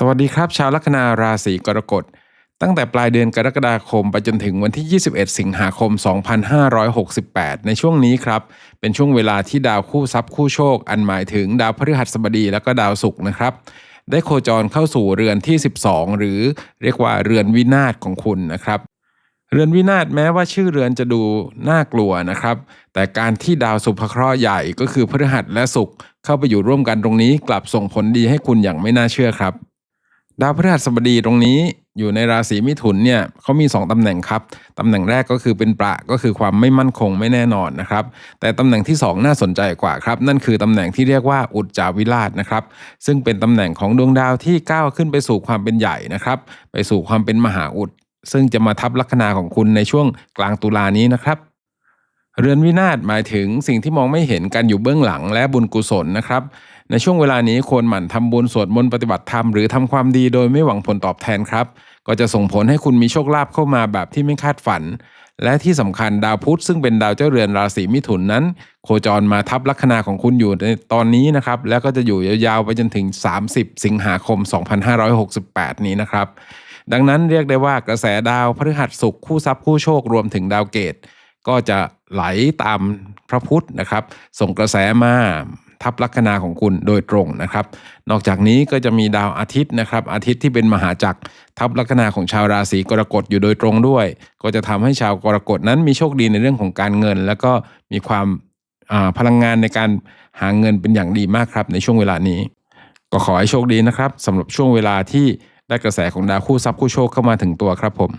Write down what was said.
สวัสดีครับชาวลัคนาราศีกรกฎ ตั้งแต่ปลายเดือนกรกฎาคม ไปจนถึงวันที่ 21 สิงหาคม 2568 ในช่วงนี้ครับ เป็นช่วงเวลาที่ดาวคู่ทรัพย์คู่โชค อันหมายถึงดาวพฤหัสบดีและก็ดาวศุกร์นะครับ ได้โคจรเข้าสู่เรือนที่ 12 หรือเรียกว่าเรือนวินาศของคุณนะครับเรือนวินาศแม้ว่าชื่อเรือนจะดูน่ากลัวนะครับ แต่การที่ดาวสุภเคราะห์ใหญ่ก็คือพฤหัสและศุกร์เข้าไปอยู่ร่วมกันตรงนี้ กลับส่งผลดีให้คุณอย่างไม่น่าเชื่อครับ ดาวพฤหัสบดีตรงนี้อยู่ในราศีมิถุนเนี่ยเขามี 2ตำแหน่งครับตำแหน่งแรกก็คือเป็นประก็คือความไม่มั่นคงไม่แน่นอนนะครับ แต่ตำแหน่งที่ 2 น่าสนใจกว่าครับ นั่นคือตำแหน่งที่เรียกว่าอุจจาวิราชนะครับ ซึ่งเป็นตำแหน่งของดวงดาวที่ก้าวขึ้นไปสู่ความเป็นใหญ่นะครับ ไปสู่ความเป็นมหาอุดซึ่งจะมาทับลัคนาของคุณในช่วงกลางตุลานี้นะครับ เรือนวินาศหมายถึงสิ่งที่มองไม่เห็นกันอยู่เบื้องหลังและบุญกุศลนะครับ ในช่วงเวลานี้ควรหมั่นทำบุญสวดมนต์ปฏิบัติธรรมหรือทำความดีโดยไม่หวังผลตอบแทนครับ ก็จะส่งผลให้คุณมีโชคลาภเข้ามาแบบที่ไม่คาดฝัน และที่สำคัญดาวพุธซึ่งเป็นดาวเจ้าเรือนราศีมิถุนนั้น โคจรมาทับลัคนาของคุณอยู่ในตอนนี้นะครับ แล้วก็จะอยู่ยาวๆไปจนถึง 30 สิงหาคม 2568 นี้นะครับ ดังนั้นเรียกได้ว่ากระแสดาวพฤหัสศุกร์คู่ทรัพย์คู่โชครวมถึงดาวเกต ก็จะไหลตามพระพุธนะครับ ส่งกระแสมาทับลัคนาของคุณโดยตรงนะครับ นอกจากนี้ก็จะมีดาวอาทิตย์นะครับ อาทิตย์ที่เป็นมหาจักรทับลัคนาของชาวราศีกรกฎอยู่โดยตรงด้วย ก็จะทำให้ชาวกรกฎนั้นมีโชคดีในเรื่องของการเงิน แล้วก็มีความาพลังงานในการหาเงินเป็นอย่างดีมากครับในช่วงเวลานี้ ก็ขอให้โชคดีนะครับสำหรับช่วงเวลาที่ได้กระแสของดาวคู่ทรัพย์คู่โชคเข้ามาถึงตัวครับผม